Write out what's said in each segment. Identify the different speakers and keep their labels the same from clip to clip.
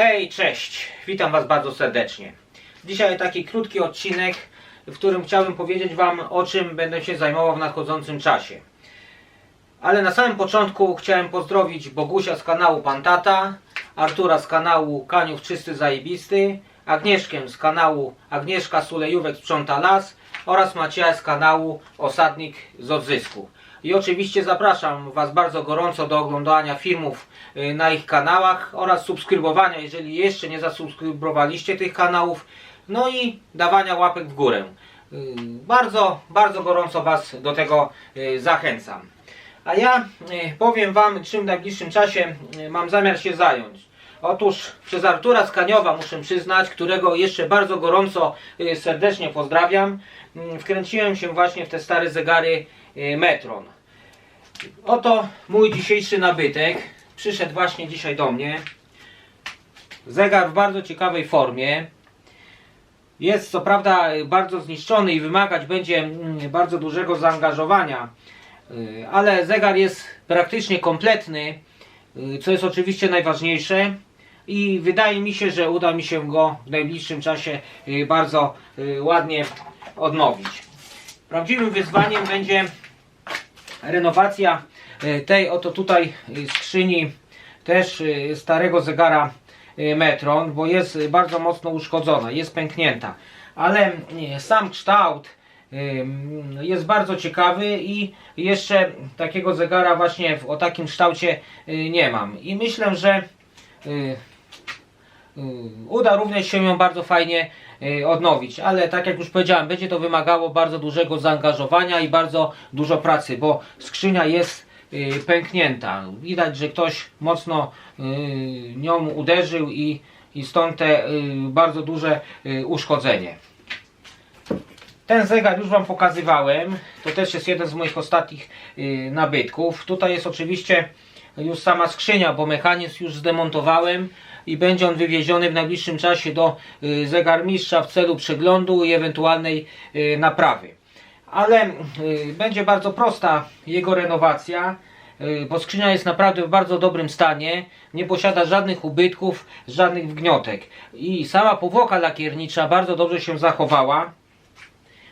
Speaker 1: Hej, cześć! Witam Was bardzo serdecznie. Dzisiaj taki krótki odcinek, w którym chciałbym powiedzieć Wam o czym będę się zajmował w nadchodzącym czasie. Ale na samym początku chciałem pozdrowić Bogusia z kanału Pantata, Artura z kanału Kaniów Czysty Zajebisty, Agnieszkę z kanału Agnieszka Sulejówek Sprząta Las oraz Macieja z kanału Osadnik z Odzysku. I oczywiście zapraszam Was bardzo gorąco do oglądania filmów y, na ich kanałach oraz subskrybowania, jeżeli jeszcze nie zasubskrybowaliście tych kanałów, no i dawania łapek w górę. Y, Bardzo, bardzo gorąco Was do tego y, zachęcam. A ja powiem Wam, czym w najbliższym czasie mam zamiar się zająć. Otóż przez Artura Skaniowa muszę przyznać, którego jeszcze bardzo gorąco serdecznie pozdrawiam, y, wkręciłem się właśnie w te stare zegary Metron. Oto mój dzisiejszy nabytek. Przyszedł właśnie dzisiaj do mnie. Zegar w bardzo ciekawej formie. Jest co prawda y, bardzo zniszczony i wymagać będzie mm, bardzo dużego zaangażowania, y, ale zegar jest praktycznie kompletny, y, co jest oczywiście najważniejsze. I wydaje mi się, że uda mi się go w najbliższym czasie y, bardzo y, ładnie odnowić. Prawdziwym wyzwaniem będzie renowacja y, tej oto tutaj y, skrzyni też y, starego zegara Metron, bo jest bardzo mocno uszkodzona, jest pęknięta. Ale sam kształt jest bardzo ciekawy i jeszcze takiego zegara właśnie o takim kształcie nie mam. I myślę, że uda również się ją bardzo fajnie odnowić, ale tak jak już powiedziałem, będzie to wymagało bardzo dużego zaangażowania i bardzo dużo pracy, bo skrzynia jest y, pęknięta. Widać, że ktoś mocno y, nią uderzył i, stąd te bardzo duże uszkodzenie. Ten zegar już Wam pokazywałem. To też jest jeden z moich ostatnich nabytków. Tutaj jest oczywiście już sama skrzynia, bo mechanizm już zdemontowałem i będzie on wywieziony w najbliższym czasie do y, zegarmistrza w celu przeglądu i ewentualnej y, naprawy. Ale y, będzie bardzo prosta jego renowacja, bo skrzynia jest naprawdę w bardzo dobrym stanie, nie posiada żadnych ubytków, żadnych wgniotek. I sama powłoka lakiernicza bardzo dobrze się zachowała.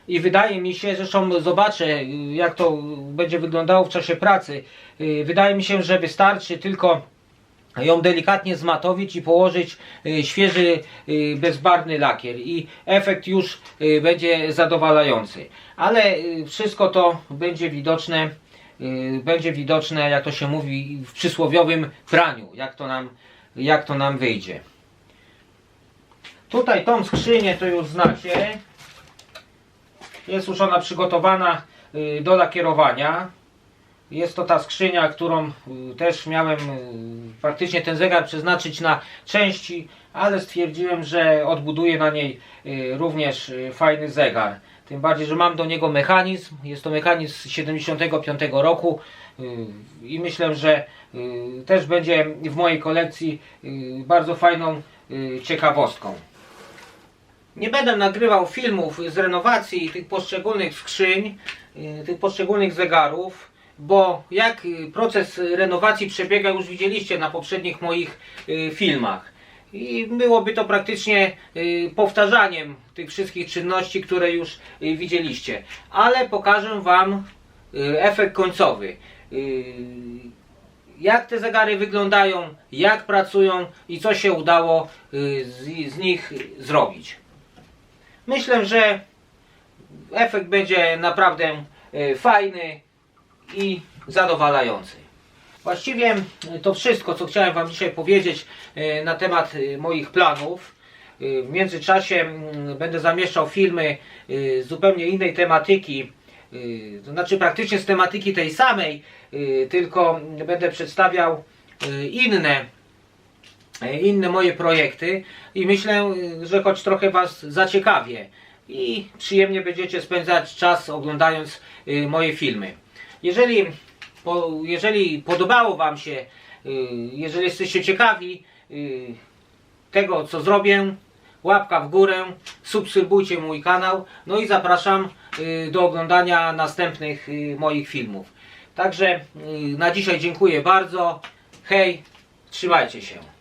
Speaker 1: I wydaje mi się, zresztą zobaczę jak to będzie wyglądało w czasie pracy. Wydaje mi się, że wystarczy tylko ją delikatnie zmatowić i położyć y, świeży, y, bezbarwny lakier i efekt już y, będzie zadowalający. Ale wszystko to będzie widoczne, będzie widoczne, jak to się mówi, w przysłowiowym praniu, jak to nam, jak to nam wyjdzie. Tutaj tą skrzynię to już znacie. Jest już ona przygotowana do lakierowania. Jest to ta skrzynia, którą y, też miałem y, praktycznie ten zegar przeznaczyć na części, ale stwierdziłem, że odbuduję na niej y, również fajny zegar. Tym bardziej, że mam do niego mechanizm. Jest to mechanizm z 75 roku i myślę, że też będzie w mojej kolekcji bardzo fajną ciekawostką. Nie będę nagrywał filmów z renowacji tych poszczególnych skrzyń, tych poszczególnych zegarów, bo jak y, proces renowacji przebiega już widzieliście na poprzednich moich y, filmach. I byłoby to praktycznie y, powtarzaniem tych wszystkich czynności, które już widzieliście. Ale pokażę Wam efekt końcowy. Jak te zegary wyglądają, jak pracują i co się udało z, nich zrobić. Myślę, że efekt będzie naprawdę fajny i zadowalający. Właściwie to wszystko, co chciałem Wam dzisiaj powiedzieć e, na temat e, moich planów. E, W międzyczasie będę zamieszczał filmy e, z zupełnie innej tematyki, e, to znaczy praktycznie z tematyki tej samej, e, tylko będę przedstawiał e, inne e, inne moje projekty i myślę, że choć trochę Was zaciekawię i przyjemnie będziecie spędzać czas oglądając moje filmy. Jeżeli, po, jeżeli podobało Wam się, y, jeżeli jesteście ciekawi y, tego, co zrobię, łapka w górę, subskrybujcie mój kanał, no i zapraszam y, do oglądania następnych moich filmów. Także na dzisiaj dziękuję bardzo. Hej, trzymajcie się.